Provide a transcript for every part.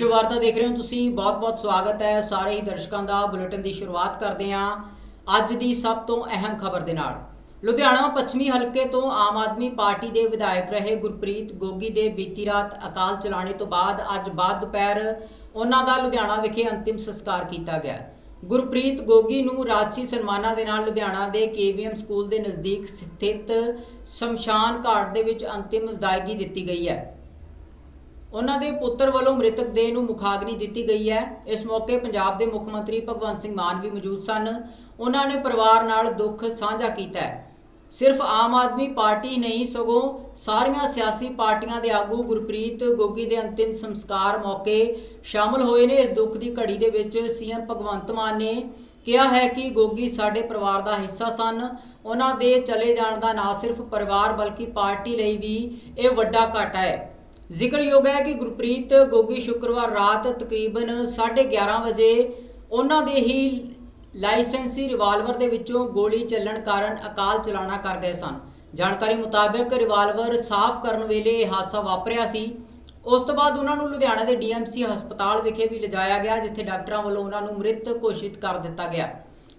ਵਿਸ਼ਵ ਵਾਰਤਾ ਦੇਖ ਰਹੇ ਹੋ ਤੁਸੀਂ। ਬਹੁਤ-ਬਹੁਤ ਸਵਾਗਤ ਹੈ ਸਾਰੇ ਹੀ ਦਰਸ਼ਕਾਂ ਦਾ। ਬੁਲੇਟਿਨ ਦੀ ਸ਼ੁਰੂਆਤ ਕਰਦੇ ਹਾਂ ਅੱਜ ਦੀ ਸਭ ਤੋਂ ਅਹਿਮ ਖਬਰ ਦੇ ਨਾਲ। ਲੁਧਿਆਣਾ ਪੱਛਮੀ ਹਲਕੇ ਤੋਂ ਆਮ ਆਦਮੀ ਪਾਰਟੀ ਦੇ ਵਿਧਾਇਕ ਰਹੇ ਗੁਰਪ੍ਰੀਤ ਗੋਗੀ ਦੇ ਬੀਤੀ ਰਾਤ ਅਕਾਲ ਚਲਾਣੇ ਤੋਂ ਬਾਅਦ ਅੱਜ ਬਾਅਦ ਦੁਪਹਿਰ ਉਹਨਾਂ ਦਾ ਲੁਧਿਆਣਾ ਵਿਖੇ ਅੰਤਿਮ ਸੰਸਕਾਰ ਕੀਤਾ ਗਿਆ। ਗੁਰਪ੍ਰੀਤ ਗੋਗੀ ਨੂੰ ਰਾਜਸੀ ਸਨਮਾਨਾਂ ਦੇ ਨਾਲ ਲੁਧਿਆਣਾ ਦੇ ਕੇਵੀਐਮ ਸਕੂਲ ਦੇ ਨਜ਼ਦੀਕ ਸਥਿਤ ਸ਼ਮਸ਼ਾਨ ਘਾਟ ਦੇ ਵਿੱਚ ਅੰਤਿਮ ਵਿਦਾਇਗੀ ਦਿੱਤੀ ਗਈ ਹੈ। ਉਹਨਾਂ ਦੇ ਪੁੱਤਰ ਵੱਲੋਂ ਮ੍ਰਿਤਕ ਦੇਹ ਨੂੰ ਮੁਖਾਗਨੀ ਦਿੱਤੀ ਗਈ ਹੈ। ਇਸ ਮੌਕੇ ਪੰਜਾਬ ਦੇ ਮੁੱਖ ਮੰਤਰੀ ਭਗਵੰਤ ਸਿੰਘ ਮਾਨ ਵੀ ਮੌਜੂਦ ਸਨ। ਉਹਨਾਂ ਨੇ ਪਰਿਵਾਰ ਨਾਲ ਦੁੱਖ ਸਾਂਝਾ ਕੀਤਾ ਹੈ। ਸਿਰਫ ਆਮ ਆਦਮੀ ਪਾਰਟੀ ਨਹੀਂ, ਸਗੋਂ ਸਾਰੀਆਂ ਸਿਆਸੀ ਪਾਰਟੀਆਂ ਦੇ ਆਗੂ ਗੁਰਪ੍ਰੀਤ ਗੋਗੀ ਦੇ ਅੰਤਿਮ ਸੰਸਕਾਰ ਮੌਕੇ ਸ਼ਾਮਲ ਹੋਏ ਨੇ। ਇਸ ਦੁੱਖ ਦੀ ਘੜੀ ਦੇ ਵਿੱਚ ਸੀਐਮ ਭਗਵੰਤ ਮਾਨ ਨੇ ਕਿਹਾ ਹੈ ਕਿ ਗੋਗੀ ਸਾਡੇ ਪਰਿਵਾਰ ਦਾ ਹਿੱਸਾ ਸਨ। ਉਹਨਾਂ ਦੇ ਚਲੇ ਜਾਣ ਦਾ ਨਾ ਸਿਰਫ ਪਰਿਵਾਰ, ਬਲਕਿ ਪਾਰਟੀ ਲਈ ਵੀ ਇਹ ਵੱਡਾ ਘਾਟਾ ਹੈ। ਜ਼ਿਕਰਯੋਗ ਹੈ ਕਿ ਗੁਰਪ੍ਰੀਤ ਗੋਗੀ ਸ਼ੁੱਕਰਵਾਰ ਰਾਤ ਤਕਰੀਬਨ 11:30 ਵਜੇ ਉਹਨਾਂ ਦੇ ਹੀ ਲਾਇਸੈਂਸੀ ਰਿਵਾਲਵਰ ਦੇ ਵਿੱਚੋਂ ਗੋਲੀ ਚੱਲਣ ਕਾਰਨ ਅਕਾਲ ਚਲਾਣਾ ਕਰ ਗਏ ਸਨ। ਜਾਣਕਾਰੀ ਮੁਤਾਬਕ ਰਿਵਾਲਵਰ ਸਾਫ਼ ਕਰਨ ਵੇਲੇ ਇਹ ਹਾਦਸਾ ਵਾਪਰਿਆ ਸੀ। ਉਸ ਤੋਂ ਬਾਅਦ ਉਹਨਾਂ ਨੂੰ ਲੁਧਿਆਣਾ ਦੇ ਡੀਐਮਸੀ ਹਸਪਤਾਲ ਵਿਖੇ ਵੀ ਲਿਜਾਇਆ ਗਿਆ, ਜਿੱਥੇ ਡਾਕਟਰਾਂ ਵੱਲੋਂ ਉਹਨਾਂ ਨੂੰ ਮ੍ਰਿਤ ਘੋਸ਼ਿਤ ਕਰ ਦਿੱਤਾ ਗਿਆ।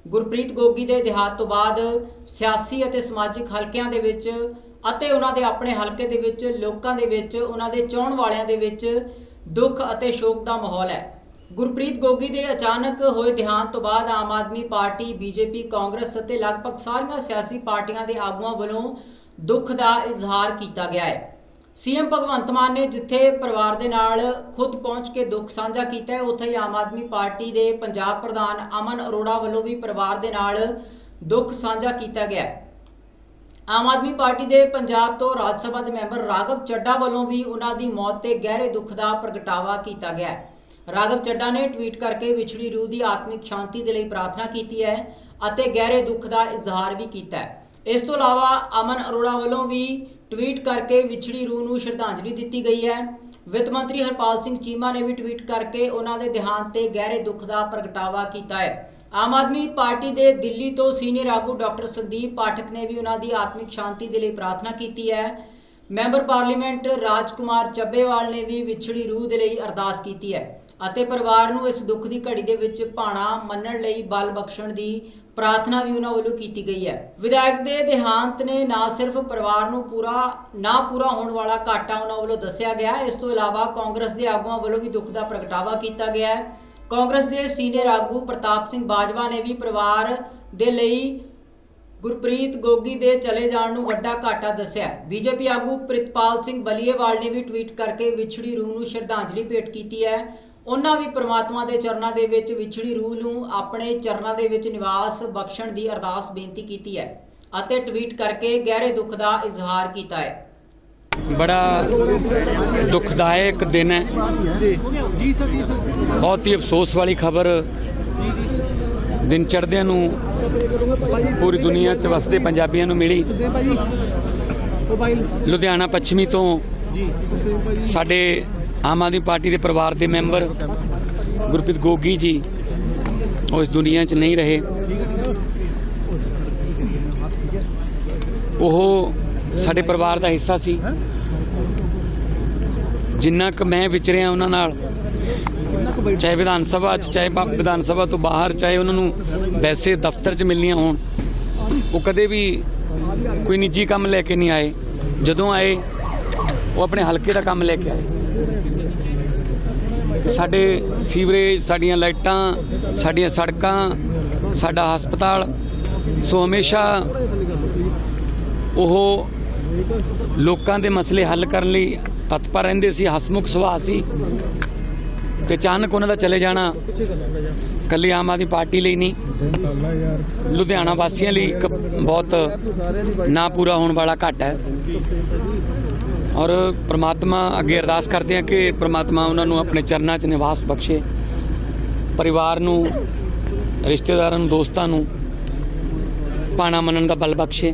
ਗੁਰਪ੍ਰੀਤ ਗੋਗੀ ਦੇ ਦੇਹਾਂਤ ਤੋਂ ਬਾਅਦ ਸਿਆਸੀ ਅਤੇ ਸਮਾਜਿਕ ਹਲਕਿਆਂ ਦੇ ਵਿੱਚ ਅਤੇ ਉਹਨਾਂ ਦੇ ਆਪਣੇ ਹਲਕੇ ਦੇ ਵਿੱਚ, ਲੋਕਾਂ ਦੇ ਵਿੱਚ, ਉਹਨਾਂ ਦੇ ਚਾਹਣ ਵਾਲਿਆਂ ਦੇ ਵਿੱਚ ਦੁੱਖ ਅਤੇ ਸ਼ੋਕ ਦਾ ਮਾਹੌਲ ਹੈ। ਗੁਰਪ੍ਰੀਤ ਗੋਗੀ ਦੇ ਅਚਾਨਕ ਹੋਏ ਦੇਹਾਂਤ ਤੋਂ ਬਾਅਦ ਆਮ ਆਦਮੀ ਪਾਰਟੀ, ਬੀਜੇਪੀ, ਕਾਂਗਰਸ ਅਤੇ ਲਗਭਗ ਸਾਰੀਆਂ ਸਿਆਸੀ ਪਾਰਟੀਆਂ ਦੇ ਆਗੂਆਂ ਵੱਲੋਂ ਦੁੱਖ ਦਾ ਇਜ਼ਹਾਰ ਕੀਤਾ ਗਿਆ ਹੈ। ਸੀਐਮ ਭਗਵੰਤ ਮਾਨ ਨੇ ਜਿੱਥੇ ਪਰਿਵਾਰ ਦੇ ਨਾਲ ਖੁਦ ਪਹੁੰਚ ਕੇ ਦੁੱਖ ਸਾਂਝਾ ਕੀਤਾ ਹੈ, ਉੱਥੇ ਹੀ ਆਮ ਆਦਮੀ ਪਾਰਟੀ ਦੇ ਪੰਜਾਬ ਪ੍ਰਧਾਨ ਅਮਨ ਅਰੋੜਾ ਵੱਲੋਂ ਵੀ ਪਰਿਵਾਰ ਦੇ ਨਾਲ ਦੁੱਖ ਸਾਂਝਾ ਕੀਤਾ ਗਿਆ ਹੈ। ਆਮ ਆਦਮੀ ਪਾਰਟੀ ਦੇ ਪੰਜਾਬ ਤੋਂ ਰਾਜ ਸਭਾ ਦੇ ਮੈਂਬਰ ਰਾਘਵ ਚੱਡਾ ਵੱਲੋਂ ਵੀ ਉਹਨਾਂ ਦੀ ਮੌਤ ਤੇ ਗਹਿਰੇ ਦੁੱਖ ਦਾ ਪ੍ਰਗਟਾਵਾ ਕੀਤਾ ਗਿਆ ਹੈ। ਰਾਘਵ ਚੱਡਾ ਨੇ ਟਵੀਟ ਕਰਕੇ ਵਿਛੜੀ ਰੂਹ ਦੀ ਆਤਮਿਕ ਸ਼ਾਂਤੀ ਦੇ ਲਈ ਪ੍ਰਾਰਥਨਾ ਕੀਤੀ ਹੈ ਅਤੇ ਗਹਿਰੇ ਦੁੱਖ ਦਾ ਇਜ਼ਹਾਰ ਵੀ ਕੀਤਾ ਹੈ। ਇਸ ਤੋਂ ਇਲਾਵਾ ਅਮਨ ਅਰੋੜਾ ਵੱਲੋਂ ਵੀ ਟਵੀਟ ਕਰਕੇ ਵਿਛੜੀ ਰੂਹ ਨੂੰ ਸ਼ਰਧਾਂਜਲੀ ਦਿੱਤੀ ਗਈ ਹੈ। ਵਿੱਤ ਮੰਤਰੀ ਹਰਪਾਲ ਸਿੰਘ ਚੀਮਾ ਨੇ ਵੀ ਟਵੀਟ ਕਰਕੇ ਉਹਨਾਂ ਦੇ ਦੇਹਾਂਤ ਤੇ ਗਹਿਰੇ ਦੁੱਖ ਦਾ ਪ੍ਰਗਟਾਵਾ ਕੀਤਾ ਹੈ। ਆਮ ਆਦਮੀ ਪਾਰਟੀ ਦੇ ਦਿੱਲੀ ਤੋਂ ਸੀਨੀਅਰ ਆਗੂ ਡਾਕਟਰ ਸੰਦੀਪ ਪਾਠਕ ਨੇ ਵੀ ਉਹਨਾਂ ਦੀ ਆਤਮਿਕ ਸ਼ਾਂਤੀ ਦੇ ਲਈ ਪ੍ਰਾਰਥਨਾ ਕੀਤੀ ਹੈ। ਮੈਂਬਰ ਪਾਰਲੀਮੈਂਟ ਰਾਜਕੁਮਾਰ ਚੱਬੇਵਾਲ ਨੇ ਵੀ ਵਿਛੜੀ ਰੂਹ ਦੇ ਲਈ ਅਰਦਾਸ ਕੀਤੀ ਹੈ ਅਤੇ ਪਰਿਵਾਰ ਨੂੰ ਇਸ ਦੁੱਖ ਦੀ ਘੜੀ ਦੇ ਵਿੱਚ ਭਾਣਾ ਮੰਨਣ ਲਈ ਬਲ ਬਖਸ਼ਣ ਦੀ ਪ੍ਰਾਰਥਨਾ ਵੀ ਉਹਨਾਂ ਵੱਲੋਂ ਕੀਤੀ ਗਈ ਹੈ। ਵਿਧਾਇਕ ਦੇ ਦੇਹਾਂਤ ਨੇ ਨਾ ਸਿਰਫ ਪਰਿਵਾਰ ਨੂੰ ਪੂਰਾ, ਨਾ ਪੂਰਾ ਹੋਣ ਵਾਲਾ ਘਾਟਾ ਉਹਨਾਂ ਵੱਲੋਂ ਦੱਸਿਆ ਗਿਆ। ਇਸ ਤੋਂ ਇਲਾਵਾ ਕਾਂਗਰਸ ਦੇ ਆਗੂਆਂ ਵੱਲੋਂ ਵੀ ਦੁੱਖ ਦਾ ਪ੍ਰਗਟਾਵਾ ਕੀਤਾ ਗਿਆ ਹੈ। ਕਾਂਗਰਸ ਦੇ ਸੀਨੀਅਰ ਆਗੂ ਪ੍ਰਤਾਪ ਸਿੰਘ ਬਾਜਵਾ ਨੇ ਵੀ ਪਰਿਵਾਰ ਦੇ ਲਈ ਗੁਰਪ੍ਰੀਤ ਗੋਗੀ ਦੇ ਚਲੇ ਜਾਣ ਨੂੰ ਵੱਡਾ ਘਾਟਾ ਦੱਸਿਆ। ਬੀਜੇਪੀ ਆਗੂ ਪ੍ਰਿਤਪਾਲ ਸਿੰਘ ਬਲੀਏਵਾਲ ਨੇ ਵੀ ਟਵੀਟ ਕਰਕੇ ਵਿਛੜੀ ਰੂਹ ਨੂੰ ਸ਼ਰਧਾਂਜਲੀ ਭੇਟ ਕੀਤੀ ਹੈ। ਉਹਨਾਂ ਵੀ ਪ੍ਰਮਾਤਮਾ ਦੇ ਚਰਨਾਂ ਦੇ ਵਿੱਚ ਵਿਛੜੀ ਰੂਹ ਨੂੰ ਆਪਣੇ ਚਰਨਾਂ ਦੇ ਵਿੱਚ ਨਿਵਾਸ ਬਖਸ਼ਣ ਦੀ ਅਰਦਾਸ ਬੇਨਤੀ ਕੀਤੀ ਹੈ ਅਤੇ ਟਵੀਟ ਕਰਕੇ ਗਹਿਰੇ ਦੁੱਖ ਦਾ ਇਜ਼ਹਾਰ ਕੀਤਾ ਹੈ। ਬੜਾ ਦੁਖਦਾਇਕ ਦਿਨ ਹੈ। ਬਹੁਤ ਹੀ ਅਫਸੋਸ ਵਾਲੀ ਖਬਰ। ਦਿਨ ਚੜ੍ਹਦਿਆਂ ਨੂੰ ਪੂਰੀ ਦੁਨੀਆ 'ਚ ਵਸਦੇ ਪੰਜਾਬੀਆਂ ਨੂੰ ਮਿਲੀ। ਲੁਧਿਆਣਾ ਪੱਛਮੀ ਤੋਂ ਸਾਡੇ ਆਮ ਆਦਮੀ ਪਾਰਟੀ ਦੇ ਪਰਿਵਾਰ ਦੇ ਮੈਂਬਰ ਗੁਰਪ੍ਰੀਤ ਗੋਗੀ ਜੀ ਉਹ ਇਸ ਦੁਨੀਆ 'ਚ ਨਹੀਂ ਰਹੇ। ਉਹ ਸਾਡੇ ਪਰਿਵਾਰ ਦਾ ਹਿੱਸਾ ਸੀ। ਜਿੰਨਾ ਕੁ ਮੈਂ ਵਿਚਰਿਆ ਉਹਨਾਂ ਨਾਲ, ਚਾਹੇ ਵਿਧਾਨ ਸਭਾ ਚ, ਚਾਹੇ ਵਿਧਾਨ ਸਭਾ ਤੋਂ ਬਾਹਰ, ਚਾਹੇ ਉਹਨਾਂ ਨੂੰ ਵੈਸੇ ਦਫ਼ਤਰ ਚ ਮਿਲਣੀਆਂ ਹੋਣ, ਉਹ ਕਦੇ ਵੀ ਕੋਈ ਨਿੱਜੀ ਕੰਮ ਲੈ ਕੇ ਨਹੀਂ ਆਏ। ਜਦੋਂ ਆਏ, ਉਹ ਆਪਣੇ ਹਲਕੇ ਦਾ ਕੰਮ ਲੈ ਕੇ ਆਏ। ਸਾਡੇ ਸੀਵਰੇਜ, ਸਾਡੀਆਂ ਲਾਈਟਾਂ, ਸਾਡੀਆਂ ਸੜਕਾਂ, ਸਾਡਾ ਹਸਪਤਾਲ, ਸੋ ਹਮੇਸ਼ਾ ਉਹ ਲੋਕਾਂ ਦੇ ਮਸਲੇ ਹੱਲ ਕਰਨ ਲਈ ਤਤਪਰ ਰਹਿੰਦੇ ਸੀ, ਹਸਮੁਖ ਸੁਭਾਅ ਸੀ ਤੇ ਅਚਾਨਕ ਉਹਨਾਂ ਦਾ ਚਲੇ ਜਾਣਾ ਕੱਲੀ ਆਮ ਆਦਮੀ ਪਾਰਟੀ ਲਈ ਨਹੀਂ। ਲੁਧਿਆਣਾ ਵਾਸੀਆਂ ਲਈ ਇੱਕ ਬਹੁਤ ਨਾ ਪੂਰਾ ਹੋਣ ਵਾਲਾ ਘਾਟਾ ਹੈ। ਔਰ ਪ੍ਰਮਾਤਮਾ ਅੱਗੇ ਅਰਦਾਸ ਕਰਦੇ ਹਾਂ ਕਿ ਪ੍ਰਮਾਤਮਾ ਉਹਨਾਂ ਨੂੰ ਆਪਣੇ ਚਰਨਾਂ 'ਚ ਨਿਵਾਸ ਬਖਸ਼ੇ। ਪਰਿਵਾਰ ਨੂੰ, ਰਿਸ਼ਤੇਦਾਰਾਂ ਨੂੰ, ਦੋਸਤਾਂ ਨੂੰ ਪਾਣਾ ਮੰਨਣ ਦਾ ਬਲ ਬਖਸ਼ੇ।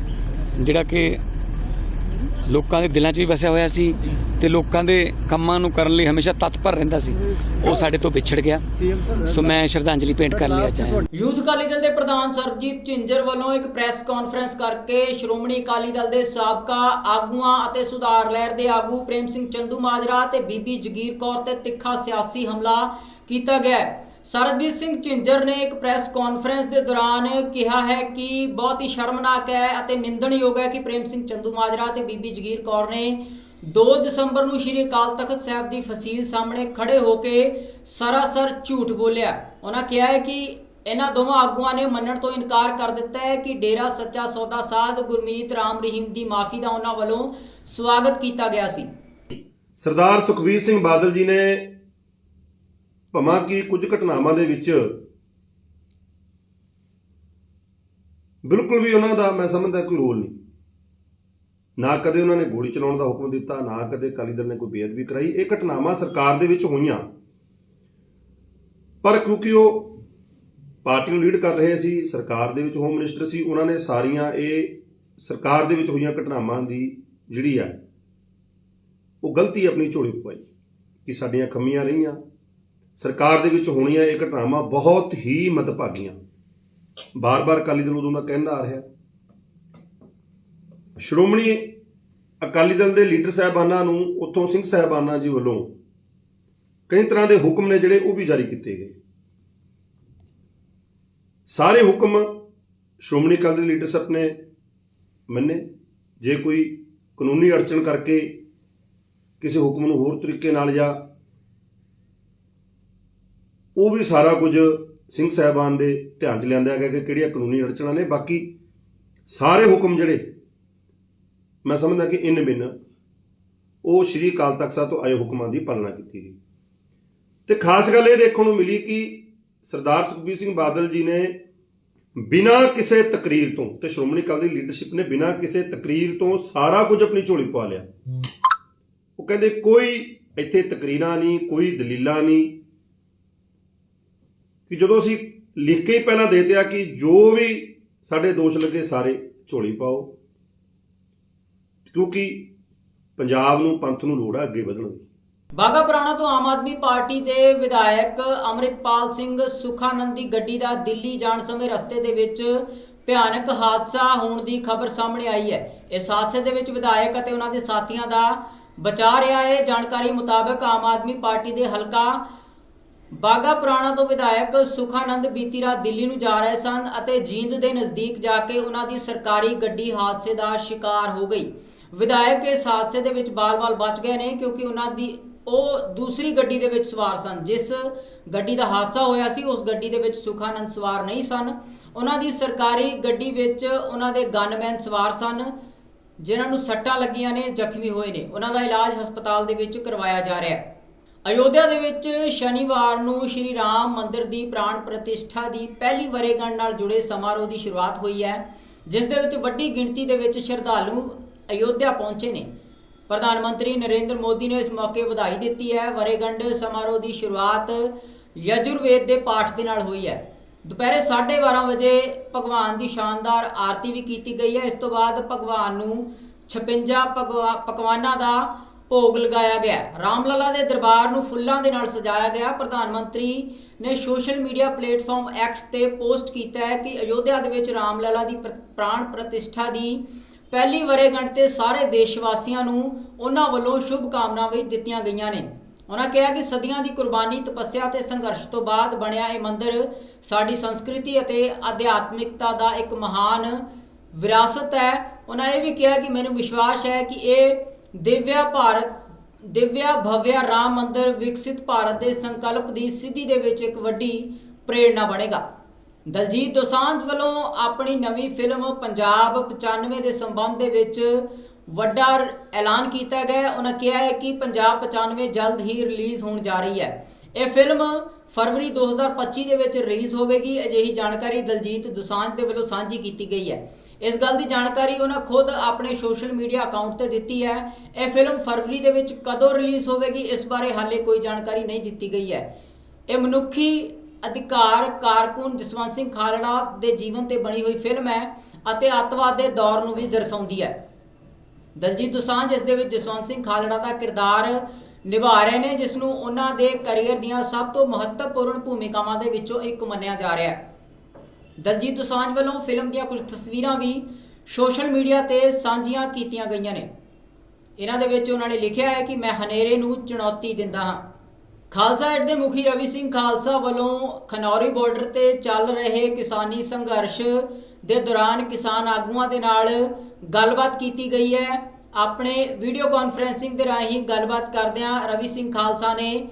ਜਿਹੜਾ ਕਿ ਲੋਕਾਂ ਦੇ ਦਿਲਾਂ 'ਚ ਵੀ ਵਸਿਆ ਹੋਇਆ ਸੀ ਤੇ ਲੋਕਾਂ ਦੇ ਕੰਮਾਂ ਨੂੰ ਕਰਨ ਲਈ ਹਮੇਸ਼ਾ ਤਤਪਰ ਰਹਿੰਦਾ ਸੀ। ਉਹ ਸਾਡੇ ਤੋਂ ਵਿਛੜ ਗਿਆ। ਸੋ ਮੈਂ ਸ਼ਰਧਾਂਜਲੀ ਭੇਂਟ ਕਰ ਲਿਆ ਚਾਹਾਂ ਯੂਥ ਅਕਾਲੀ ਦਲ ਦੇ ਪ੍ਰਧਾਨ ਸਰਬਜੀਤ ਝਿੰਜਰ ਵੱਲੋਂ ਇੱਕ ਪ੍ਰੈਸ ਕਾਨਫਰੰਸ ਕਰਕੇ ਸ਼੍ਰੋਮਣੀ ਅਕਾਲੀ ਦਲ ਦੇ ਸਾਬਕਾ ਆਗੂਆਂ ਅਤੇ ਸੁਧਾਰ ਲਹਿਰ ਦੇ ਆਗੂ ਪ੍ਰੇਮ ਸਿੰਘ ਚੰਦੂ ਮਾਜਰਾ ਤੇ ਬੀਬੀ ਜਗੀਰ ਕੌਰ ਤੇ ਤਿੱਖਾ ਸਿਆਸੀ ਹਮਲਾ ਕੀਤਾ ਗਿਆ ਹੈ। ਸਿੰਘ ਝਿੰਜਰ ਨੇ ਇੱਕ ਪ੍ਰੈਸ ਕਾਨਫਰੰਸ ਦੇ ਦੌਰਾਨ ਕਿਹਾ ਹੈ ਕਿ ਬਹੁਤ ਹੀ ਸ਼ਰਮਨਾਕ ਹੈ ਅਤੇ ਨਿੰਦਣਯੋਗ ਹੈ ਕਿ ਪ੍ਰੇਮ ਸਿੰਘ ਚੰਦੂ ਮਾਜਰਾ ਤੇ ਬੀਬੀ ਜਗੀਰ ਕੌਰ ਨੇ 2 ਦਸੰਬਰ ਨੂੰ ਸ਼੍ਰੀ ਅਕਾਲ ਤਖਤ ਸਾਹਿਬ ਦੀ ਫਸੀਲ ਸਾਹਮਣੇ ਖੜੇ ਹੋ ਕੇ ਸਰਾਸਰ ਝੂਠ ਬੋਲਿਆ ਉਹਨਾਂ ਕਿਹਾ ਹੈ ਕਿ ਇਹਨਾਂ ਦੋਵਾਂ ਆਗੂਆਂ ਨੇ ਮੰਨਣ ਤੋਂ ਇਨਕਾਰ ਕਰ ਦਿੱਤਾ ਹੈ ਕਿ ਡੇਰਾ ਸੱਚਾ ਸੌਦਾ ਸਾਧ ਗੁਰਮੀਤ ਰਾਮ ਰਹੀਮ ਦੀ ਮਾਫੀ ਦਾ ਉਹਨਾਂ ਵੱਲੋਂ ਸਵਾਗਤ ਕੀਤਾ ਗਿਆ ਸੀ ਸਰਦਾਰ ਸੁਖਬੀਰ ਸਿੰਘ ਬਾਦਲ ਜੀ ਨੇ ਭਮਾ ਕਿ ਕੁਝ ਘਟਨਾਵਾਂ ਦੇ ਵਿੱਚ ਬਿਲਕੁਲ ਵੀ ਉਹਨਾਂ ਦਾ ਮੈਂ ਸਮਝਦਾ ਕੋਈ ਰੋਲ ਨਹੀਂ। ਨਾ ਕਦੇ ਉਹਨਾਂ ਨੇ ਗੋਲੀ ਚਲਾਉਣ ਦਾ ਹੁਕਮ ਦਿੱਤਾ, ਨਾ ਕਦੇ ਅਕਾਲੀ ਦਲ ਨੇ ਕੋਈ ਬੇਅਦਬੀ ਕਰਾਈ। ਇਹ ਘਟਨਾਵਾਂ ਸਰਕਾਰ ਦੇ ਵਿੱਚ ਹੋਈਆਂ। ਪਰ ਕਿਉਂਕਿ ਉਹ ਪਾਰਟੀ ਨੂੰ ਲੀਡ ਕਰ ਰਹੇ ਸੀ, ਸਰਕਾਰ ਦੇ ਵਿੱਚ ਹੋਮ ਮਿਨਿਸਟਰ ਸੀ, ਉਹਨਾਂ ਨੇ ਸਾਰੀਆਂ ਇਹ ਸਰਕਾਰ ਦੇ ਵਿੱਚ ਹੋਈਆਂ ਘਟਨਾਵਾਂ ਦੀ ਜਿਹੜੀ ਆ, ਉਹ ਗਲਤੀ ਆਪਣੀ ਝੋਲੀ ਪਾਈ ਕਿ ਸਾਡੀਆਂ ਕਮੀਆਂ ਰਹੀਆਂ। ਸਰਕਾਰ ਦੇ ਵਿੱਚ ਹੋਣੀਆਂ ਇਹ ਘਟਨਾਵਾਂ ਬਹੁਤ ਹੀ ਮਦਭਾਗੀਆਂ। ਬਾਰ-ਬਾਰ ਅਕਾਲੀ ਦਲ ਉਦੋਂ ਦਾ ਕਹਿੰਦਾ ਆ ਰਿਹਾ। ਸ਼੍ਰੋਮਣੀ ਅਕਾਲੀ ਦਲ ਦੇ ਲੀਡਰ ਸਾਹਿਬਾਨਾਂ ਨੂੰ, ਉੱਥੋਂ ਸਿੰਘ ਸਾਹਿਬਾਨਾਂ ਜੀ ਵੱਲੋਂ ਕਈ ਤਰ੍ਹਾਂ ਦੇ ਹੁਕਮ ਨੇ ਜਿਹੜੇ ਉਹ ਵੀ ਜਾਰੀ ਕੀਤੇ ਗਏ। ਸਾਰੇ ਹੁਕਮ ਸ਼੍ਰੋਮਣੀ ਅਕਾਲੀ ਦਲ ਲੀਡਰਸ਼ਿਪ ਨੇ ਮੰਨੇ। ਜੇ ਕੋਈ ਕਾਨੂੰਨੀ ਅੜਚਣ ਕਰਕੇ ਕਿਸੇ ਹੁਕਮ ਨੂੰ ਹੋਰ ਤਰੀਕੇ ਨਾਲ ਜਾਂ ਉਹ ਵੀ ਸਾਰਾ ਕੁਝ ਸਿੰਘ ਸਾਹਿਬਾਨ ਦੇ ਧਿਆਨ 'ਚ ਲਿਆਂਦਾ ਗਿਆ ਕਿ ਕਿਹੜੀਆਂ ਕਾਨੂੰਨੀ ਅੜਚਣਾਂ ਨੇ, ਬਾਕੀ ਸਾਰੇ ਹੁਕਮ ਜਿਹੜੇ, ਮੈਂ ਸਮਝਦਾ ਕਿ ਇਨ ਬਿਨ ਉਹ ਸ਼੍ਰੀ ਅਕਾਲ ਤਖਤ ਸਾਹਿਬ ਤੋਂ ਆਏ ਹੁਕਮਾਂ ਦੀ ਪਾਲਣਾ ਕੀਤੀ ਗਈ। ਤੇ ਖਾਸ ਗੱਲ ਇਹ ਦੇਖਣ ਨੂੰ ਮਿਲੀ ਕਿ ਸਰਦਾਰ ਸੁਖਬੀਰ ਸਿੰਘ ਬਾਦਲ ਜੀ ਨੇ ਬਿਨਾਂ ਕਿਸੇ ਤਕਰੀਰ ਤੋਂ, ਤੇ ਸ਼੍ਰੋਮਣੀ ਅਕਾਲੀ ਦੀ ਲੀਡਰਸ਼ਿਪ ਨੇ ਬਿਨਾਂ ਕਿਸੇ ਤਕਰੀਰ ਤੋਂ ਸਾਰਾ ਕੁਝ ਆਪਣੀ ਝੋਲੀ ਪਾ ਲਿਆ। ਉਹ ਕਹਿੰਦੇ ਕੋਈ ਇੱਥੇ ਤਕਰੀਰਾਂ ਨਹੀਂ, ਕੋਈ ਦਲੀਲਾਂ ਨਹੀਂ ਕਿ ਜਦੋਂ ਅਸੀਂ ਲਿਖ ਕੇ ਹੀ ਪਹਿਲਾਂ ਦੇ ਦਿਆ ਕਿ ਜੋ ਵੀ ਸਾਡੇ ਦੋਸ਼ ਲੱਗੇ ਸਾਰੇ ਝੋਲੀ ਪਾਓ, ਕਿਉਂਕਿ ਪੰਜਾਬ ਨੂੰ, ਪੰਥ ਨੂੰ ਲੋੜ ਹੈ ਅੱਗੇ ਵਧਣ ਦੀ। ਬਾਗਾ ਪੁਰਾਣਾ ਤੋਂ ਆਮ ਆਦਮੀ ਪਾਰਟੀ ਦੇ ਵਿਧਾਇਕ ਅਮਰਿਤਪਾਲ ਸਿੰਘ ਸੁਖਾਨੰਦ ਦੀ ਗੱਡੀ ਦਾ ਦਿੱਲੀ ਜਾਣ ਸਮੇਂ ਰਸਤੇ ਦੇ ਵਿੱਚ ਭਿਆਨਕ ਹਾਦਸਾ ਹੋਣ ਦੀ ਖਬਰ ਸਾਹਮਣੇ ਆਈ ਹੈ। ਇਸ ਹਾਦਸੇ ਦੇ ਵਿੱਚ ਵਿਧਾਇਕ ਅਤੇ ਉਹਨਾਂ ਦੇ ਸਾਥੀਆਂ ਦਾ ਬਚਾ ਰਿਹਾ ਹੈ। ਜਾਣਕਾਰੀ ਮੁਤਾਬਕ ਆਮ ਆਦਮੀ ਪਾਰਟੀ ਦੇ ਹਲਕਾ ਬਾਗਾ ਪੁਰਾਣਾ ਤੋਂ ਵਿਧਾਇਕ ਸੁਖਾਨੰਦ ਬੀਤੀ ਰਾਤ ਦਿੱਲੀ ਨੂੰ ਜਾ ਰਹੇ ਸਨ ਅਤੇ ਜੀਂਦ ਦੇ ਨਜ਼ਦੀਕ ਜਾ ਕੇ ਉਹਨਾਂ ਦੀ ਸਰਕਾਰੀ ਗੱਡੀ ਹਾਦਸੇ ਦਾ ਸ਼ਿਕਾਰ ਹੋ ਗਈ। ਵਿਧਾਇਕ ਇਸ ਹਾਦਸੇ ਦੇ ਵਿੱਚ ਬਾਲ-ਬਾਲ ਬਚ ਗਏ ਨੇ ਕਿਉਂਕਿ ਉਹਨਾਂ ਦੀ ਉਹ ਦੂਸਰੀ ਗੱਡੀ ਦੇ ਵਿੱਚ ਸਵਾਰ ਸਨ। ਜਿਸ ਗੱਡੀ ਦਾ ਹਾਦਸਾ ਹੋਇਆ ਸੀ, ਉਸ ਗੱਡੀ ਦੇ ਵਿੱਚ ਸੁਖਾਨੰਦ ਸਵਾਰ ਨਹੀਂ ਸਨ। ਉਹਨਾਂ ਦੀ ਸਰਕਾਰੀ ਗੱਡੀ ਵਿੱਚ ਉਹਨਾਂ ਦੇ ਗਨਮੈਨ ਸਵਾਰ ਸਨ, ਜਿਨ੍ਹਾਂ ਨੂੰ ਸੱਟਾਂ ਲੱਗੀਆਂ ਨੇ, ਜ਼ਖਮੀ ਹੋਏ ਨੇ। ਉਹਨਾਂ ਦਾ ਇਲਾਜ ਹਸਪਤਾਲ ਦੇ ਵਿੱਚ ਕਰਵਾਇਆ ਜਾ ਰਿਹਾ ਹੈ। ਅਯੋਧਿਆ ਦੇ ਵਿੱਚ ਸ਼ਨੀਵਾਰ ਨੂੰ ਸ਼੍ਰੀ ਰਾਮ ਮੰਦਿਰ ਦੀ ਪ੍ਰਾਣ ਪ੍ਰਤਿਸ਼ਠਾ ਦੀ ਪਹਿਲੀ ਵਰੇਗੰਢ ਨਾਲ ਜੁੜੇ ਸਮਾਰੋਹ ਦੀ ਸ਼ੁਰੂਆਤ ਹੋਈ ਹੈ, ਜਿਸ ਦੇ ਵਿੱਚ ਵੱਡੀ ਗਿਣਤੀ ਦੇ ਵਿੱਚ ਸ਼ਰਧਾਲੂ ਅਯੋਧਿਆ ਪਹੁੰਚੇ ਨੇ। ਪ੍ਰਧਾਨ ਮੰਤਰੀ ਨਰਿੰਦਰ ਮੋਦੀ ਨੇ ਇਸ ਮੌਕੇ ਵਧਾਈ ਦਿੱਤੀ ਹੈ। ਵਰੇਗੰਢ ਸਮਾਰੋਹ ਦੀ ਸ਼ੁਰੂਆਤ ਯਜੁਰਵੇਦ ਦੇ ਪਾਠ ਦੇ ਨਾਲ ਹੋਈ ਹੈ। ਦੁਪਹਿਰੇ 12:30 ਵਜੇ ਭਗਵਾਨ ਦੀ ਸ਼ਾਨਦਾਰ ਆਰਤੀ ਵੀ ਕੀਤੀ ਗਈ ਹੈ। ਇਸ ਤੋਂ ਬਾਅਦ ਭਗਵਾਨ ਨੂੰ 56 ਭਗਵਾ- ਪਕਵਾਨਾਂ ਦਾ ਭੋਗ ਲਗਾਇਆ ਗਿਆ ਰਾਮਲਲਾ ਦੇ ਦਰਬਾਰ ਨੂੰ ਫੁੱਲਾਂ ਦੇ ਨਾਲ ਸਜਾਇਆ ਗਿਆ। ਪ੍ਰਧਾਨ ਮੰਤਰੀ ਨੇ ਸੋਸ਼ਲ ਮੀਡੀਆ ਪਲੇਟਫਾਰਮ ਐਕਸ ਤੇ ਪੋਸਟ ਕੀਤਾ ਹੈ ਕਿ ਅਯੋਧਿਆ ਦੇ ਵਿੱਚ ਰਾਮਲਲਾ ਦੀ ਪ੍ਰਾਣ ਪ੍ਰਤਿਸ਼ਠਾ ਦੀ ਪਹਿਲੀ ਵਰੇਗੰਢ ਤੇ ਸਾਰੇ ਦੇਸ਼ ਵਾਸੀਆਂ ਨੂੰ ਉਹਨਾਂ ਵੱਲੋਂ ਸ਼ੁਭ ਕਾਮਨਾਵਾਂ ਵੀ ਦਿੱਤੀਆਂ ਗਈਆਂ ਨੇ। ਉਹਨਾਂ ਕਿਹਾ ਕਿ ਸਦੀਆਂ ਦੀ ਕੁਰਬਾਨੀ, ਤਪੱਸਿਆ ਤੇ ਸੰਘਰਸ਼ ਤੋਂ ਬਾਅਦ ਬਣਿਆ ਇਹ ਮੰਦਿਰ ਸਾਡੀ ਸੰਸਕ੍ਰਿਤੀ ਅਤੇ ਅਧਿਆਤਮਿਕਤਾ ਦਾ ਇੱਕ ਮਹਾਨ ਵਿਰਾਸਤ ਹੈ। ਉਹਨਾਂ ਇਹ ਵੀ ਕਿਹਾ ਕਿ ਮੈਨੂੰ ਵਿਸ਼ਵਾਸ ਹੈ ਕਿ ਇਹ ਦਿਵਿਆ ਭਾਰਤ ਦਿਵਿਆ ਭਵਿਆ ਰਾਮ ਮੰਦਿਰ ਵਿਕਸਿਤ ਭਾਰਤ ਦੇ ਸੰਕਲਪ ਦੀ ਸਿੱਧੀ ਦੇ ਵਿੱਚ ਇੱਕ ਵੱਡੀ ਪ੍ਰੇਰਣਾ ਬਣੇਗਾ। ਦਲਜੀਤ ਦੋਸਾਂਝ ਵੱਲੋਂ ਆਪਣੀ ਨਵੀਂ ਫਿਲਮ ਪੰਜਾਬ 95 ਦੇ ਸੰਬੰਧ ਦੇ ਵਿੱਚ ਵੱਡਾ ਐਲਾਨ ਕੀਤਾ ਗਿਆ। ਉਹਨਾਂ ਕਿਹਾ ਹੈ ਕਿ ਪੰਜਾਬ 95 ਜਲਦ ਹੀ ਰਿਲੀਜ਼ ਹੋਣ ਜਾ ਰਹੀ ਹੈ। ਇਹ ਫਿਲਮ ਫਰਵਰੀ 2025 ਦੇ ਵਿੱਚ ਰਿਲੀਜ਼ ਹੋਵੇਗੀ। ਅਜਿਹੀ ਜਾਣਕਾਰੀ ਦਲਜੀਤ ਦੋਸਾਂਝ ਦੇ ਵੱਲੋਂ ਸਾਂਝੀ ਕੀਤੀ ਗਈ ਹੈ। ਇਸ ਗੱਲ ਦੀ ਜਾਣਕਾਰੀ ਉਹਨਾਂ ਖੁਦ ਆਪਣੇ ਸੋਸ਼ਲ ਮੀਡੀਆ ਅਕਾਊਂਟ ਤੇ ਦਿੱਤੀ ਹੈ। ਇਹ ਫਿਲਮ ਫਰਵਰੀ ਦੇ ਵਿੱਚ ਕਦੋਂ ਰਿਲੀਜ਼ ਹੋਵੇਗੀ, ਇਸ ਬਾਰੇ ਹਾਲੇ ਕੋਈ ਜਾਣਕਾਰੀ ਨਹੀਂ ਦਿੱਤੀ ਗਈ ਹੈ। ਇਹ ਮਨੁੱਖੀ ਅਧਿਕਾਰ ਕਾਰਕੁਨ ਜਸਵੰਤ ਸਿੰਘ ਖਾਲੜਾ ਦੇ ਜੀਵਨ ਤੇ ਬਣੀ ਹੋਈ ਫਿਲਮ ਹੈ ਅਤੇ ਅੱਤਵਾਦ ਦੇ ਦੌਰ ਨੂੰ ਵੀ ਦਰਸਾਉਂਦੀ ਹੈ। ਦਲਜੀਤ ਦੋਸਾਂਝ, ਇਸ ਦੇ ਵਿੱਚ ਜਸਵੰਤ ਸਿੰਘ ਖਾਲੜਾ ਦਾ ਕਿਰਦਾਰ ਨਿਭਾ ਰਹੇ ਨੇ ਜਿਸ ਨੂੰ ਉਹਨਾਂ ਦੇ ਕੈਰੀਅਰ ਦੀਆਂ ਸਭ ਤੋਂ ਮਹੱਤਵਪੂਰਨ ਭੂਮਿਕਾਵਾਂ ਦੇ ਵਿੱਚੋਂ ਇੱਕ ਮੰਨਿਆ ਜਾ ਰਿਹਾ ਹੈ। ਦਲਜੀਤ ਦੋਸਾਂਝ ਵੱਲੋਂ ਫਿਲਮ ਦੀਆਂ ਕੁਝ ਤਸਵੀਰਾਂ ਵੀ ਸੋਸ਼ਲ ਮੀਡੀਆ ਤੇ ਸਾਂਝੀਆਂ ਕੀਤੀਆਂ ਗਈਆਂ ਨੇ। ਇਹਨਾਂ ਦੇ ਵਿੱਚ ਉਹਨਾਂ ਨੇ ਲਿਖਿਆ ਹੈ ਕਿ ਮੈਂ ਹਨੇਰੇ ਨੂੰ ਚੁਣੌਤੀ ਦਿੰਦਾ ਹਾਂ। ਖਾਲਸਾ ਏਡ ਦੇ ਮੁਖੀ ਰਵੀ ਸਿੰਘ ਖਾਲਸਾ ਵੱਲੋਂ ਖਨੌਰੀ ਬਾਰਡਰ ਤੇ ਚੱਲ ਰਹੇ ਕਿਸਾਨੀ ਸੰਘਰਸ਼ ਦੇ ਦੌਰਾਨ ਕਿਸਾਨ ਆਗੂਆਂ ਦੇ ਨਾਲ ਗੱਲਬਾਤ ਕੀਤੀ ਗਈ ਹੈ। ਆਪਣੇ ਵੀਡੀਓ ਕਾਨਫਰੈਂਸਿੰਗ ਦੇ ਰਾਹੀਂ ਗੱਲਬਾਤ ਕਰਦਿਆਂ ਰਵੀ ਸਿੰਘ ਖਾਲਸਾ ਨੇ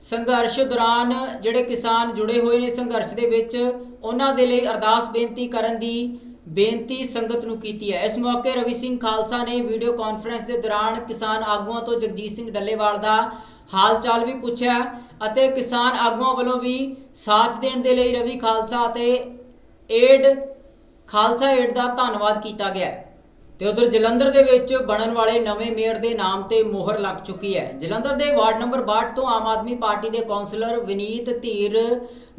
ਸੰਘਰਸ਼ ਦੌਰਾਨ ਜਿਹੜੇ ਕਿਸਾਨ ਜੁੜੇ ਹੋਏ ਨੇ ਸੰਘਰਸ਼ ਦੇ ਵਿੱਚ, ਉਹਨਾਂ ਦੇ ਲਈ ਅਰਦਾਸ ਬੇਨਤੀ ਕਰਨ ਦੀ ਬੇਨਤੀ ਸੰਗਤ ਨੂੰ ਕੀਤੀ ਹੈ। ਇਸ ਮੌਕੇ ਰਵੀ ਸਿੰਘ ਖਾਲਸਾ ਨੇ ਵੀਡੀਓ ਕਾਨਫਰੰਸ ਦੇ ਦੌਰਾਨ ਕਿਸਾਨ ਆਗੂਆਂ ਤੋਂ ਜਗਜੀਤ ਸਿੰਘ ਡੱਲੇਵਾਲ ਦਾ ਹਾਲ ਚਾਲ ਵੀ ਪੁੱਛਿਆ ਅਤੇ ਕਿਸਾਨ ਆਗੂਆਂ ਵੱਲੋਂ ਵੀ ਸਾਥ ਦੇਣ ਦੇ ਲਈ ਰਵੀ ਖਾਲਸਾ ਅਤੇ ਏਡ, ਖਾਲਸਾ ਏਡ ਦਾ ਧੰਨਵਾਦ ਕੀਤਾ ਗਿਆ ਤੇ ਉਧਰ ਜਲੰਧਰ ਦੇ ਵਿੱਚ ਬਣਨ ਵਾਲੇ ਨਵੇਂ ਮੇਅਰ ਦੇ ਨਾਮ ਤੇ ਮੋਹਰ ਲੱਗ ਚੁੱਕੀ ਹੈ। ਜਲੰਧਰ ਦੇ ਵਾਰਡ ਨੰਬਰ 62 ਤੋਂ ਆਮ ਆਦਮੀ ਪਾਰਟੀ ਦੇ ਕੌਂਸਲਰ ਵਿਨੀਤ ਧੀਰ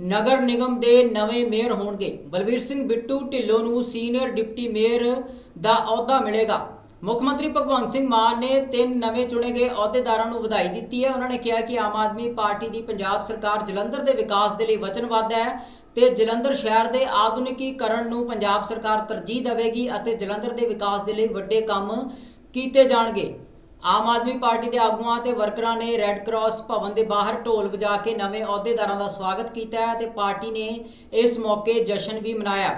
ਨਗਰ ਨਿਗਮ ਦੇ ਨਵੇਂ ਮੇਅਰ ਹੋਣਗੇ। ਬਲਵੀਰ ਸਿੰਘ ਬਿੱਟੂ ਢਿੱਲੋਂ ਨੂੰ ਸੀਨੀਅਰ ਡਿਪਟੀ ਮੇਅਰ ਦਾ ਅਹੁਦਾ ਮਿਲੇਗਾ। ਮੁੱਖ ਮੰਤਰੀ ਭਗਵੰਤ ਸਿੰਘ ਮਾਨ ਨੇ ਤਿੰਨ ਨਵੇਂ ਚੁਣੇ ਗਏ ਅਹੁਦੇਦਾਰਾਂ ਨੂੰ ਵਧਾਈ ਦਿੱਤੀ ਹੈ। ਉਹਨਾਂ ਨੇ ਕਿਹਾ ਕਿ ਆਮ ਆਦਮੀ ਪਾਰਟੀ ਦੀ ਪੰਜਾਬ ਸਰਕਾਰ ਜਲੰਧਰ ਦੇ ਵਿਕਾਸ ਦੇ ਲਈ ਵਚਨਬੱਧ ਹੈ। ਤੇ ਜਲੰਧਰ ਸ਼ਹਿਰ ਦੇ ਆਧੁਨਿਕੀਕਰਨ ਨੂੰ ਪੰਜਾਬ ਸਰਕਾਰ ਤਰਜੀਹ ਦੇਵੇਗੀ ਅਤੇ ਜਲੰਧਰ ਦੇ ਵਿਕਾਸ ਦੇ ਲਈ ਵੱਡੇ ਕੰਮ ਕੀਤੇ ਜਾਣਗੇ। ਆਮ ਆਦਮੀ ਪਾਰਟੀ ਦੇ ਆਗੂਆਂ ਤੇ ਵਰਕਰਾਂ ਨੇ ਰੈੱਡ ਕਰਾਸ ਭਵਨ ਦੇ ਬਾਹਰ ਢੋਲ ਵਜਾ ਕੇ ਨਵੇਂ ਅਹੁਦੇਦਾਰਾਂ ਦਾ ਸਵਾਗਤ ਕੀਤਾ ਹੈ ਤੇ ਪਾਰਟੀ ਨੇ ਇਸ ਮੌਕੇ ਜਸ਼ਨ ਵੀ ਮਨਾਇਆ।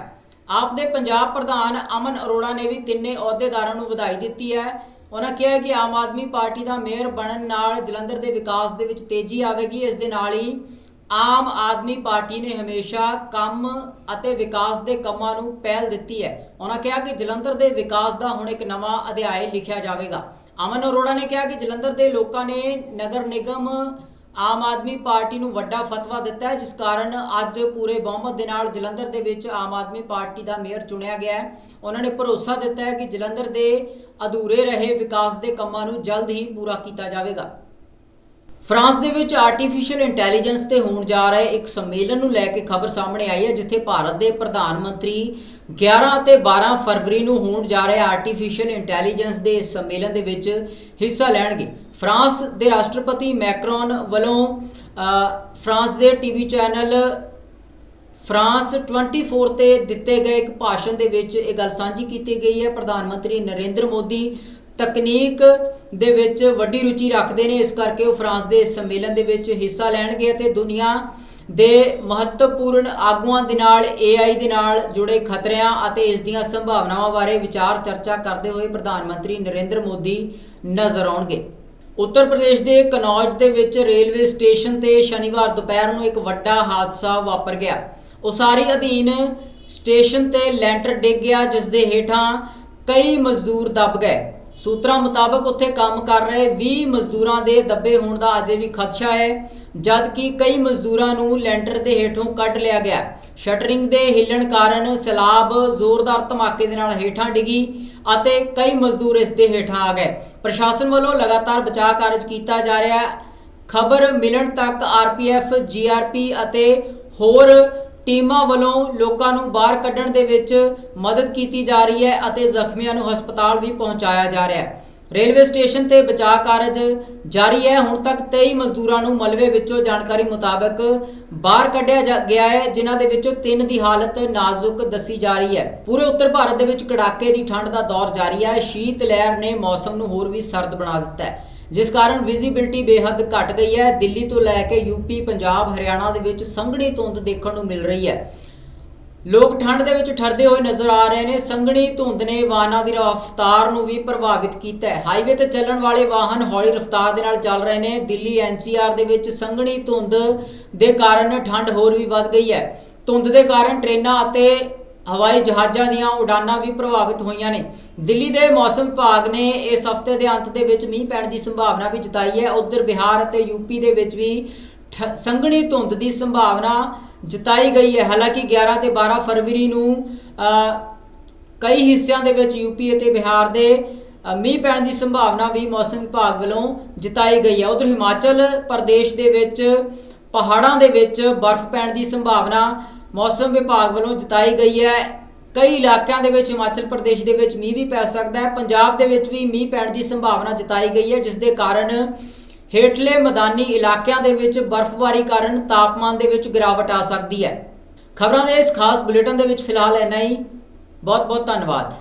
ਆਪ ਦੇ ਪੰਜਾਬ ਪ੍ਰਧਾਨ ਅਮਨ ਅਰੋੜਾ ਨੇ ਵੀ ਤਿੰਨੇ ਅਹੁਦੇਦਾਰਾਂ ਨੂੰ ਵਧਾਈ ਦਿੱਤੀ ਹੈ। ਉਹਨਾਂ ਕਿਹਾ ਕਿ ਆਮ ਆਦਮੀ ਪਾਰਟੀ ਦਾ ਮੇਅਰ ਬਣਨ ਨਾਲ ਜਲੰਧਰ ਦੇ ਵਿਕਾਸ ਦੇ ਵਿੱਚ ਤੇਜ਼ੀ ਆਵੇਗੀ। ਇਸ ਦੇ ਨਾਲ ਹੀ ਆਮ ਆਦਮੀ ਪਾਰਟੀ ਨੇ ਹਮੇਸ਼ਾ ਕੰਮ ਅਤੇ ਵਿਕਾਸ ਦੇ ਕੰਮਾਂ ਨੂੰ ਪਹਿਲ ਦਿੱਤੀ ਹੈ। ਉਹਨਾਂ ਕਿਹਾ ਕਿ ਜਲੰਧਰ ਦੇ ਵਿਕਾਸ ਦਾ ਹੁਣ ਇੱਕ ਨਵਾਂ ਅਧਿਆਇ ਲਿਖਿਆ ਜਾਵੇਗਾ। ਅਮਨ ਅਰੋੜਾ ਨੇ ਕਿਹਾ ਕਿ ਜਲੰਧਰ ਦੇ ਲੋਕਾਂ ਨੇ ਨਗਰ ਨਿਗਮ ਆਮ ਆਦਮੀ ਪਾਰਟੀ ਨੂੰ ਵੱਡਾ ਫਤਵਾ ਦਿੱਤਾ ਹੈ, ਜਿਸ ਕਾਰਨ ਅੱਜ ਪੂਰੇ ਬਹੁਮਤ ਦੇ ਨਾਲ ਜਲੰਧਰ ਦੇ ਵਿੱਚ ਆਮ ਆਦਮੀ ਪਾਰਟੀ ਦਾ ਮੇਅਰ ਚੁਣਿਆ ਗਿਆ ਹੈ। ਉਹਨਾਂ ਨੇ ਭਰੋਸਾ ਦਿੱਤਾ ਹੈ ਕਿ ਜਲੰਧਰ ਦੇ ਅਧੂਰੇ ਰਹੇ ਵਿਕਾਸ ਦੇ ਕੰਮਾਂ ਨੂੰ ਜਲਦ ਹੀ ਪੂਰਾ ਕੀਤਾ ਜਾਵੇਗਾ। ਫਰਾਂਸ ਦੇ ਵਿੱਚ ਆਰਟੀਫੀਸ਼ੀਅਲ ਇੰਟੈਲੀਜੈਂਸ ਤੇ ਹੋਣ ਜਾ ਰਹੇ ਇੱਕ ਸੰਮੇਲਨ ਨੂੰ ਲੈ ਕੇ ਖਬਰ ਸਾਹਮਣੇ ਆਈ ਹੈ, ਜਿੱਥੇ ਭਾਰਤ ਦੇ ਪ੍ਰਧਾਨ ਮੰਤਰੀ 11 ਅਤੇ 12 ਫਰਵਰੀ ਨੂੰ ਹੋਣ ਜਾ ਰਹੇ ਆਰਟੀਫੀਸ਼ੀਅਲ ਇੰਟੈਲੀਜੈਂਸ ਦੇ ਇਸ ਸੰਮੇਲਨ ਦੇ ਵਿੱਚ ਹਿੱਸਾ ਲੈਣਗੇ। ਫਰਾਂਸ ਦੇ ਰਾਸ਼ਟਰਪਤੀ ਮੈਕਰੋਨ ਵੱਲੋਂ ਫਰਾਂਸ ਦੇ ਟੀਵੀ ਚੈਨਲ ਫਰਾਂਸ 24 ਤੇ ਦਿੱਤੇ ਗਏ ਇੱਕ ਭਾਸ਼ਣ ਦੇ ਵਿੱਚ ਇਹ ਗੱਲ ਸਾਂਝੀ ਕੀਤੀ ਗਈ ਹੈ। ਪ੍ਰਧਾਨ ਮੰਤਰੀ ਨਰਿੰਦਰ ਮੋਦੀ ਤਕਨੀਕ ਦੇ ਵਿੱਚ ਵੱਡੀ ਰੁਚੀ ਰੱਖਦੇ ਨੇ। ਇਸ ਕਰਕੇ ਉਹ ਫਰਾਂਸ ਦੇ ਇਸ ਸੰਮੇਲਨ ਦੇ ਵਿੱਚ ਹਿੱਸਾ ਲੈਣਗੇ ਅਤੇ ਦੁਨੀਆ ਦੇ ਮਹੱਤਵਪੂਰਨ ਆਗੂਆਂ ਦੇ ਨਾਲ AI ਦੇ ਨਾਲ ਜੁੜੇ ਖਤਰਿਆਂ ਅਤੇ ਇਸ ਦੀਆਂ ਸੰਭਾਵਨਾਵਾਂ ਬਾਰੇ ਵਿਚਾਰ ਚਰਚਾ ਕਰਦੇ ਹੋਏ ਪ੍ਰਧਾਨ ਮੰਤਰੀ ਨਰਿੰਦਰ ਮੋਦੀ ਨਜ਼ਰ ਆਉਣਗੇ। ਉੱਤਰ ਪ੍ਰਦੇਸ਼ ਦੇ ਕਨੌਜ ਦੇ ਵਿੱਚ ਰੇਲਵੇ ਸਟੇਸ਼ਨ ਤੇ ਸ਼ਨੀਵਾਰ ਦੁਪਹਿਰ ਨੂੰ ਇੱਕ ਵੱਡਾ ਹਾਦਸਾ ਵਾਪਰ ਗਿਆ। ਉਸਾਰੀ ਅਧੀਨ ਸਟੇਸ਼ਨ ਤੇ ਲੈਂਟਰ ਡਿੱਗ ਗਿਆ, ਜਿਸ ਦੇ ਹੇਠਾਂ ਕਈ ਮਜ਼ਦੂਰ ਦਬ ਗਏ। ਸੂਤਰਾਂ ਮੁਤਾਬਕ ਉੱਥੇ ਕੰਮ ਕਰ ਰਹੇ 20 ਮਜ਼ਦੂਰਾਂ ਦੇ ਦੱਬੇ ਹੋਣ ਦਾ ਅਜੇ ਵੀ ਖਦਸ਼ਾ ਹੈ ਜਦ ਕਿ ਕਈ ਮਜ਼ਦੂਰਾਂ ਨੂੰ ਲੈਂਟਰ ਦੇ ਹੇਠੋਂ ਕੱਢ ਲਿਆ ਗਿਆ। ਸ਼ਟਰਿੰਗ ਦੇ ਹਿੱਲਣ ਕਾਰਨ ਸਲਾਬ ਜ਼ੋਰਦਾਰ ਧਮਾਕੇ ਦੇ ਨਾਲ ਹੇਠਾਂ ਡਿੱਗੀ ਅਤੇ ਕਈ ਮਜ਼ਦੂਰ ਇਸ ਦੇ ਹੇਠਾਂ ਆ ਗਏ। ਪ੍ਰਸ਼ਾਸਨ ਵੱਲੋਂ ਲਗਾਤਾਰ ਬਚਾਅ ਕਾਰਜ ਕੀਤਾ ਜਾ ਰਿਹਾ ਹੈ। ਖਬਰ ਮਿਲਣ ਤੱਕ ਆਰਪੀਐਫ, ਜੀਆਰਪੀ ਅਤੇ ਹੋਰ ਟੀਮਾਂ ਵੱਲੋਂ ਲੋਕਾਂ ਨੂੰ ਬਾਹਰ ਕੱਢਣ ਦੇ ਵਿੱਚ ਮਦਦ ਕੀਤੀ ਜਾ ਰਹੀ ਹੈ ਅਤੇ ਜ਼ਖਮੀਆਂ ਨੂੰ ਹਸਪਤਾਲ ਵੀ ਪਹੁੰਚਾਇਆ ਜਾ ਰਿਹਾ ਹੈ। ਰੇਲਵੇ ਸਟੇਸ਼ਨ ਤੇ ਬਚਾਅ ਕਾਰਜ ਜਾਰੀ ਹੈ। ਹੁਣ ਤੱਕ 23 ਮਜ਼ਦੂਰਾਂ ਨੂੰ ਮਲਬੇ ਵਿੱਚੋਂ ਜਾਣਕਾਰੀ ਮੁਤਾਬਕ ਬਾਹਰ ਕੱਢਿਆ ਜਾ- ਗਿਆ ਹੈ, ਜਿਨ੍ਹਾਂ ਦੇ ਵਿੱਚੋਂ 3 ਦੀ ਹਾਲਤ ਨਾਜ਼ੁਕ ਦੱਸੀ ਜਾ ਰਹੀ ਹੈ। ਪੂਰੇ ਉੱਤਰ ਭਾਰਤ ਦੇ ਵਿੱਚ ਕੜਾਕੇ ਦੀ ਠੰਡ ਦਾ ਦੌਰ ਜਾਰੀ ਹੈ। ਸ਼ੀਤ ਲਹਿਰ ਨੇ ਮੌਸਮ ਨੂੰ ਹੋਰ ਵੀ ਸਰਦ ਬਣਾ ਦਿੱਤਾ ਹੈ। ਜਿਸ ਕਾਰਨ ਵਿਜ਼ਿਬਿਲਟੀ ਬੇਹੱਦ ਘਟ ਗਈ ਹੈ। ਦਿੱਲੀ ਤੋਂ ਲੈ ਕੇ ਯੂਪੀ ਪੰਜਾਬ, ਹਰਿਆਣਾ ਦੇ ਵਿੱਚ ਸੰਘਣੀ ਧੁੰਦ ਦੇਖਣ ਨੂੰ ਮਿਲ ਰਹੀ ਹੈ। ਲੋਕ ਠੰਡ ਦੇ ਵਿੱਚ ਠਰਦੇ ਹੋਏ ਨਜ਼ਰ ਆ ਰਹੇ ਨੇ। ਸੰਘਣੀ ਧੁੰਦ ਨੇ ਵਾਹਨਾਂ ਦੀ ਰਫ਼ਤਾਰ ਨੂੰ ਵੀ ਪ੍ਰਭਾਵਿਤ ਕੀਤਾ ਹੈ। ਹਾਈਵੇ ਤੇ ਚੱਲਣ ਵਾਲੇ ਵਾਹਨ ਹੌਲੀ ਰਫ਼ਤਾਰ ਦੇ ਨਾਲ ਚੱਲ ਰਹੇ ਨੇ। ਦਿੱਲੀ ਐਨਸੀਆਰ ਦੇ ਵਿੱਚ ਸੰਘਣੀ ਧੁੰਦ ਦੇ ਕਾਰਨ ਠੰਡ ਹੋਰ ਵੀ ਵੱਧ ਗਈ ਹੈ। ਧੁੰਦ ਦੇ ਕਾਰਨ ਟ੍ਰੇਨਾਂ ਅਤੇ ਹਵਾਈ ਜਹਾਜ਼ਾਂ ਦੀਆਂ ਉਡਾਨਾਂ ਵੀ ਪ੍ਰਭਾਵਿਤ ਹੋਈਆਂ ਨੇ। ਦਿੱਲੀ ਦੇ ਮੌਸਮ ਵਿਭਾਗ ਨੇ ਇਸ ਹਫ਼ਤੇ ਦੇ ਅੰਤ ਦੇ ਵਿੱਚ ਮੀਂਹ ਪੈਣ ਦੀ ਸੰਭਾਵਨਾ ਵੀ ਜਤਾਈ ਹੈ। ਉਧਰ ਬਿਹਾਰ ਅਤੇ ਯੂਪੀ ਦੇ ਵਿੱਚ ਵੀ ਠ- ਸੰਘਣੀ ਧੁੰਦ ਦੀ ਸੰਭਾਵਨਾ ਜਤਾਈ ਗਈ ਹੈ। ਹਾਲਾਂਕਿ 11 ਤੇ 12 ਫਰਵਰੀ ਨੂੰ ਕਈ ਹਿੱਸਿਆਂ ਦੇ ਵਿੱਚ ਯੂਪੀ ਅਤੇ ਬਿਹਾਰ ਦੇ ਮੀਂਹ ਪੈਣ ਦੀ ਸੰਭਾਵਨਾ ਵੀ ਮੌਸਮ ਵਿਭਾਗ ਵੱਲੋਂ ਜਤਾਈ ਗਈ ਹੈ। ਉਧਰ ਹਿਮਾਚਲ ਪ੍ਰਦੇਸ਼ ਦੇ ਵਿੱਚ, ਪਹਾੜਾਂ ਦੇ ਵਿੱਚ ਬਰਫ਼ ਪੈਣ ਦੀ ਸੰਭਾਵਨਾ ਮੌਸਮ ਵਿਭਾਗ ਵੱਲੋਂ ਜਤਾਈ ਗਈ ਹੈ। ਕਈ ਇਲਾਕਿਆਂ ਦੇ ਵਿੱਚ, ਹਿਮਾਚਲ ਪ੍ਰਦੇਸ਼ ਦੇ ਵਿੱਚ ਮੀਂਹ ਵੀ ਪੈ ਸਕਦਾ ਹੈ। ਪੰਜਾਬ ਦੇ ਵਿੱਚ ਵੀ ਮੀਂਹ ਪੈਣ ਦੀ ਸੰਭਾਵਨਾ ਜਤਾਈ ਗਈ ਹੈ, ਜਿਸ ਦੇ ਕਾਰਨ ਹੇਠਲੇ ਮੈਦਾਨੀ ਇਲਾਕਿਆਂ ਦੇ ਵਿੱਚ ਬਰਫ਼ਬਾਰੀ ਕਾਰਨ ਤਾਪਮਾਨ ਦੇ ਵਿੱਚ ਗਿਰਾਵਟ ਆ ਸਕਦੀ ਹੈ। ਖਬਰਾਂ ਦੇ ਇਸ ਖਾਸ ਬੁਲੇਟਿਨ ਦੇ ਵਿੱਚ ਫਿਲਹਾਲ ਇੰਨਾ ਹੀ। ਬਹੁਤ ਬਹੁਤ ਧੰਨਵਾਦ।